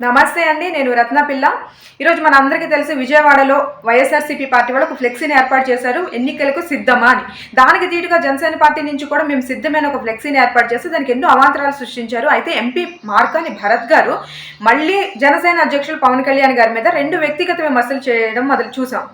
నమస్తే అండి నేను రత్నపిల్ల ఈరోజు మన అందరికీ తెలిసి విజయవాడలో వైఎస్ఆర్సీపీ పార్టీ వాళ్ళు ఒక ఫ్లెక్సీని ఏర్పాటు చేశారు ఎన్నికలకు సిద్ధమా అని. దానికి దీటుగా జనసేన పార్టీ నుంచి కూడా మేము సిద్ధమైన ఒక ఫ్లెక్సీని ఏర్పాటు చేసి దానికి ఎన్నో అవాంతరాలు సృష్టించారు. అయితే ఎంపీ మార్కాని భరత్ గారు మళ్ళీ జనసేన అధ్యక్షులు పవన్ కళ్యాణ్ గారి మీద రెండు వ్యక్తిగత విమర్శలు చేయడం మొదలు చూసాం.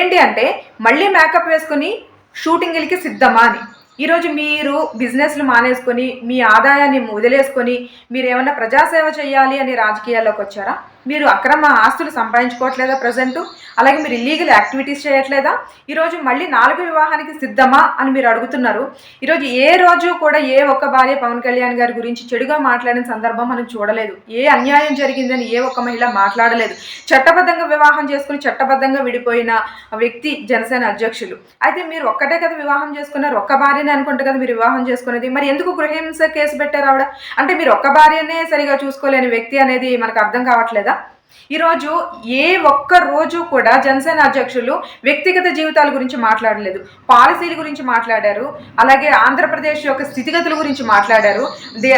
ఏంటి అంటే మళ్ళీ మేకప్ వేసుకుని షూటింగ్లకి సిద్ధమా అని. ఈరోజు మీరు బిజినెస్లు మానేసుకొని మీ ఆదాయాన్ని వదిలేసుకొని మీరు ఏమైనా ప్రజాసేవ చేయాలి అని రాజకీయాల్లోకి వచ్చారా? మీరు అక్రమ ఆస్తులు సంపాదించుకోవట్లేదా ప్రజెంట్? అలాగే మీరు ఇల్లీగల్ యాక్టివిటీస్ చేయట్లేదా? ఈరోజు మళ్ళీ నాలుగు వివాహానికి సిద్ధమా అని మీరు అడుగుతున్నారు. ఈరోజు ఏ రోజు కూడా ఏ ఒక్క భార్య పవన్ కళ్యాణ్ గారి గురించి చెడుగా మాట్లాడిన సందర్భం మనం చూడలేదు. ఏ అన్యాయం జరిగిందని ఏ ఒక్క మహిళ మాట్లాడలేదు. చట్టబద్ధంగా వివాహం చేసుకుని చట్టబద్ధంగా విడిపోయిన వ్యక్తి జనసేన అధ్యక్షులు. అయితే మీరు ఒక్కటే కదా వివాహం చేసుకున్నారు. ఒక్క భార్యనే అనుకుంటే కదా మీరు వివాహం చేసుకున్నది మరి ఎందుకు గృహహింస కేసు పెట్టారు ఆవిడ? అంటే మీరు ఒక్క భార్యనే సరిగా చూసుకోలేని వ్యక్తి అనేది మనకు అర్థం కావట్లేదా? ఈరోజు ఏ ఒక్క రోజు కూడా జనసేన అధ్యక్షులు వ్యక్తిగత జీవితాల గురించి మాట్లాడలేదు. పాలసీల గురించి మాట్లాడారు. అలాగే ఆంధ్రప్రదేశ్ యొక్క స్థితిగతుల గురించి మాట్లాడారు.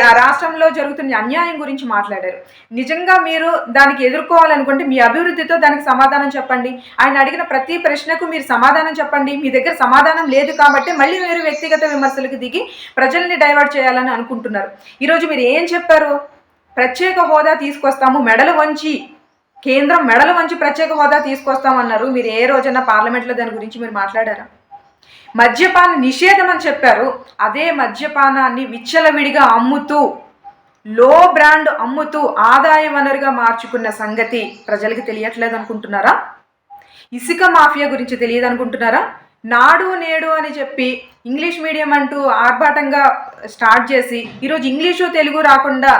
ఆ రాష్ట్రంలో జరుగుతున్న అన్యాయం గురించి మాట్లాడారు. నిజంగా మీరు దానికి ఎదుర్కోవాలనుకుంటే మీ అభివృద్ధితో దానికి సమాధానం చెప్పండి. ఆయన అడిగిన ప్రతి ప్రశ్నకు మీరు సమాధానం చెప్పండి. మీ దగ్గర సమాధానం లేదు కాబట్టి మళ్ళీ మీరు వ్యక్తిగత విమర్శలకు దిగి ప్రజల్ని డైవర్ట్ చేయాలని అనుకుంటున్నారు. ఈరోజు మీరు ఏం చెప్పారు? ప్రత్యేక హోదా తీసుకొస్తాము మెడలు వంచి కేంద్రం మెడలు మంచి ప్రత్యేక హోదా తీసుకొస్తామన్నారు. మీరు ఏ రోజైనా పార్లమెంట్లో దాని గురించి మీరు మాట్లాడారా? మద్యపాన నిషేధం అని చెప్పారు. అదే మద్యపానాన్ని విచ్చలవిడిగా అమ్ముతూ లో బ్రాండ్ అమ్ముతూ ఆదాయ వనరుగా మార్చుకున్న సంగతి ప్రజలకి తెలియట్లేదు అనుకుంటున్నారా ఇసుక మాఫియా గురించి తెలియదు అనుకుంటున్నారా నాడు నేడు అని చెప్పి ఇంగ్లీష్ మీడియం అంటూ ఆర్భాటంగా స్టార్ట్ చేసి ఈరోజు ఇంగ్లీషు తెలుగు రాకుండా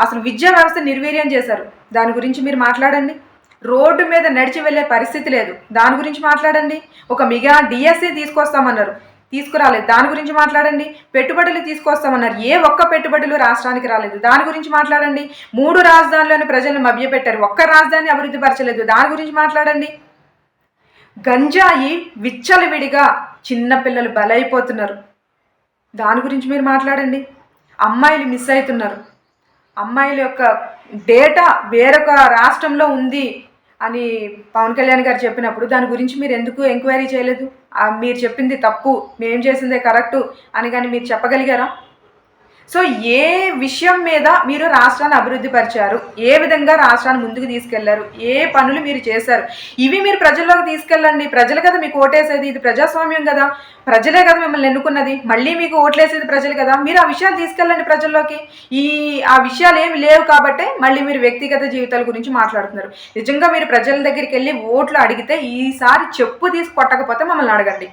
అసలు విద్యా వ్యవస్థ నిర్వీర్యం చేశారు. దాని గురించి మీరు మాట్లాడండి. రోడ్డు మీద నడిచి వెళ్ళే పరిస్థితి లేదు. దాని గురించి మాట్లాడండి. ఒక మిగా డిఎస్సి తీసుకొస్తామన్నారు. తీసుకురాలేదు. దాని గురించి మాట్లాడండి. పెట్టుబడులు తీసుకొస్తామన్నారు. ఏ ఒక్క పెట్టుబడులు రాష్ట్రానికి రాలేదు. దాని గురించి మాట్లాడండి. మూడు రాజధానులను ప్రజలను మభ్యపెట్టారు. ఒక్క రాజధాని అభివృద్ధి పరచలేదు. దాని గురించి మాట్లాడండి. గంజాయి విచ్చలవిడిగా చిన్నపిల్లలు బలైపోతున్నారు. దాని గురించి మీరు మాట్లాడండి. అమ్మాయిలు మిస్ అవుతున్నారు. అమ్మాయిల యొక్క డేటా వేరొక రాష్ట్రంలో ఉంది అని పవన్ కళ్యాణ్ గారు చెప్పినప్పుడు దాని గురించి మీరు ఎందుకు ఎంక్వైరీ చేయలేదు? మీరు చెప్పింది తప్పు మేము చేసిందే కరెక్టు అని కానీ మీరు చెప్పగలిగారా? సో ఏ విషయం మీద మీరు రాష్ట్రాన్ని అభివృద్ధి పరిచారు ఏ విధంగా రాష్ట్రాన్ని ముందుకు తీసుకెళ్ళారు ఏ పనులు మీరు చేశారు ఇవి మీరు ప్రజల్లోకి తీసుకెళ్ళండి. ప్రజలు కదా మీకు ఓటేసేది ఇది ప్రజాస్వామ్యం కదా. ప్రజలే కదా మిమ్మల్ని ఎన్నుకున్నది మళ్ళీ మీకు ఓట్లేసేది ప్రజలు కదా. మీరు ఆ విషయాలు తీసుకెళ్ళండి ప్రజల్లోకి. ఈ ఆ విషయాలు ఏమి లేవు కాబట్టే మళ్ళీ మీరు వ్యక్తిగత జీవితాల గురించి మాట్లాడుతున్నారు. నిజంగా మీరు ప్రజల దగ్గరికి వెళ్ళి ఓట్లు అడిగితే ఈసారి చెప్పు తీసి కొట్టకపోతే మమ్మల్ని అడగండి.